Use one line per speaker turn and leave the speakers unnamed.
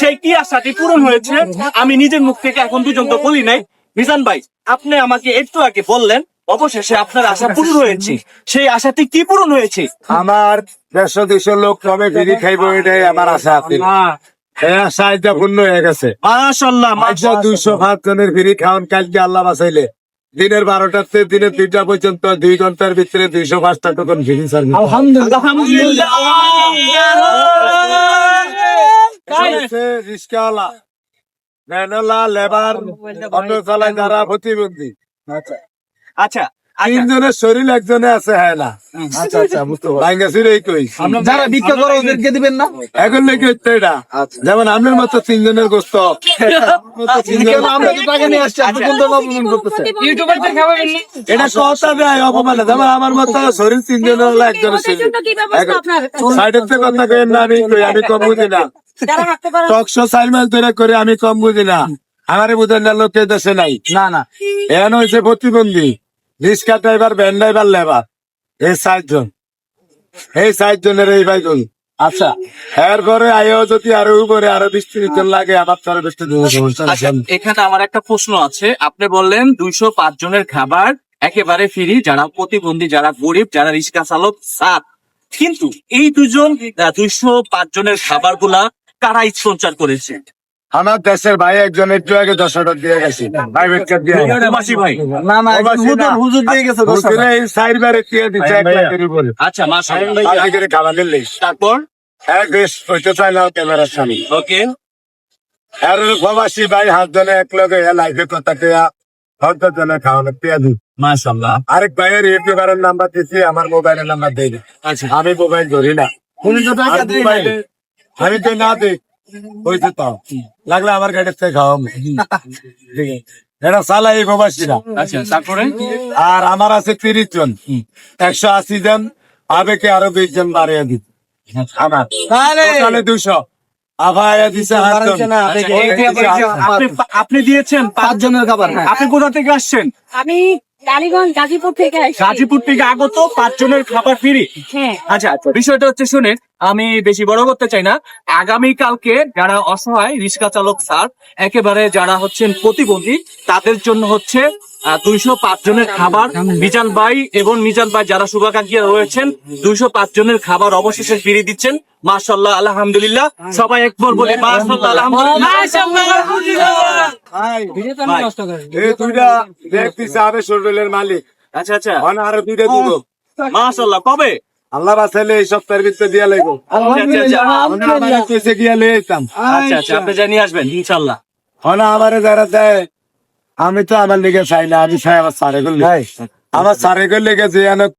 সেই কি আশাটি পূরণ হয়েছে আমি নিজের মুখ থেকে এখন পর্যন্ত বলি নাই। মিজান ভাই আপনি আমাকে একটু আগে বললেন অবশেষে আপনার আশা পূরণ হয়েছে। সেই আশাটি কি পূরণ হয়েছে?
আমার দেড়শো দুইশো লোক কমে বিড়ি খাইবো এটাই আমার আশা আছে। আশা পূর্ণ হয়ে গেছে।
মাশাল্লাহ
আচ্ছা দুইশো পাঁচ জনের বিড়ি খাওয়ান কালকে আল্লাহ বাঁচাইলে। দিনের বারোটার থেকে দিনের দুইটা পর্যন্ত দুই ঘণ্টার ভিতরে দুইশো পাঁচটা টোকন বিড়ি সার্ভিস
আলহামদুলিল্লাহ।
রিস্কাওয়ালা ভ্যানওয়ালা লেবার অটো চালায় যারা প্রতিবন্ধী
আচ্ছা আচ্ছা
তিনজনের শরীর একজনে আছে হ্যাঁ না আচ্ছা আচ্ছা বুঝতে কই
যারা ভিক্ষা করে ওদেরকে দিবেন না
এখন নাকি হচ্ছে এটা যেমন আপনার মতো তিনজনের গোস্ত এটা কথা দেয় অপমান যেমন আমার মতো শরীর তিনজনের হলো একজনের শরীর সাইডের থেকে কথা কেন না আমি কই, আমি কম বুঝি না চার মাইল ধরে করে আমি কম বুঝি না। আমারে বুঝেন না লোকে দেশে নাই।
না না।
এখন হয়েছে প্রতিবন্ধী। Rickshaw driver van driver labour. এই চারজন এই চারজনের এই ভাইজন
আচ্ছা।
এরপরে আয়ও যদি আরও উপরে আরও বিশ লাগে আমার তারা বেশি
আচ্ছা এখানে আমার একটা প্রশ্ন আছে। আপনি বললেন দুইশো পাঁচ জনের খাবার একেবারে ফ্রি যারা প্রতিবন্ধী যারা গরিব যারা রিক্সা চালক সাত। কিন্তু এই দুজন দুইশো পাঁচ জনের খাবারগুলা কারা স্পন্সার করেছে।
আমার দেশের ভাই একজন একটু আগে দশ হাজার দিয়ে গেছি। প্রাইভেট কার দিয়ে।
প্রবাসী ভাই।
না না হুজুর হুজুর দিয়ে গেছে দশ হাজার।
সাইড বারে দিয়ে দিচ্ছে এক লাখের উপরে
আচ্ছা
খাবার নিলে
তারপর?
এক বেশ হইতে চাই না ক্যামেরার সামনে
ওকে।
আর প্রবাসী ভাই হাত জনে এক লগে লাইফে কথা কেয়া হয়তো জনে খাওয়ানো পেঁয়াজু
মাশাআল্লাহ।
আরেক ভাইয়ের ইউটিউবারের নাম্বার দিচ্ছি আমার মোবাইলের নাম্বার দেই
আচ্ছা।
আমি মোবাইল ধরি না। আমি তো না দিই হয়েছে তো। লাগলে আমার গাড়ির থেকে ঠিক আছে। এটা চালাই এই প্রবাসীরা
আচ্ছা তারপরে?
আর আমার আছে তিরিশ জন। একশো আশি জন আবেকে আরও বিশ জন বাড়িয়ে দিত আমার।
তাহলে
তাহলে দুশো।
দেখে,
আপনি দিয়েছেন
পাঁচ জনের খাবার হ্যাঁ।
আপনি কোথা থেকে আসছেন?
আমি টালিগঞ্জ গাজীপুর থেকে
গাজীপুর থেকে আগত পাঁচজনের খাবার ফ্রি।
হ্যাঁ।
আচ্ছা বিষয়টা হচ্ছে শুনে আমি বেশি বড় করতে চাই না। আগামী কালকে যারা অসহায় রিক্সা চালক স্যার একেবারে যারা হচ্ছেন প্রতিবন্ধী তাদের জন্য হচ্ছে দুইশো পাঁচ জনের খাবার মিজান ভাই এবং মিজান ভাই যারা শুভাকাঙ্ক্ষী রয়েছেন দুইশো পাঁচ জনের খাবার অবশেষে ফিরিয়ে দিচ্ছেন। মাশাল্লাহ আলহামদুলিল্লাহ। সবাই একবার বলে মাশাল্লাহ আলহামদুলিল্লাহ।
মালিক।
আচ্ছা আচ্ছা।
আরও দুইটা দিব।
মাশাল্লাহ কবে?
আল্লাহ বাসাইলে এই সপ্তাহের ভিতরে দিয়া লাগবো
আলহামদুলিল্লাহ
আমার কইছে গিয়া লই আইতাম
আচ্ছা আচ্ছা আপনি জানিয়ে আসবেন ইনশাল্লাহ
হন আমারে যারা দেয় আমি তো আমার লেগে চাই না আমি চাই আমার সারে করলে আমার সারে করলে গেছে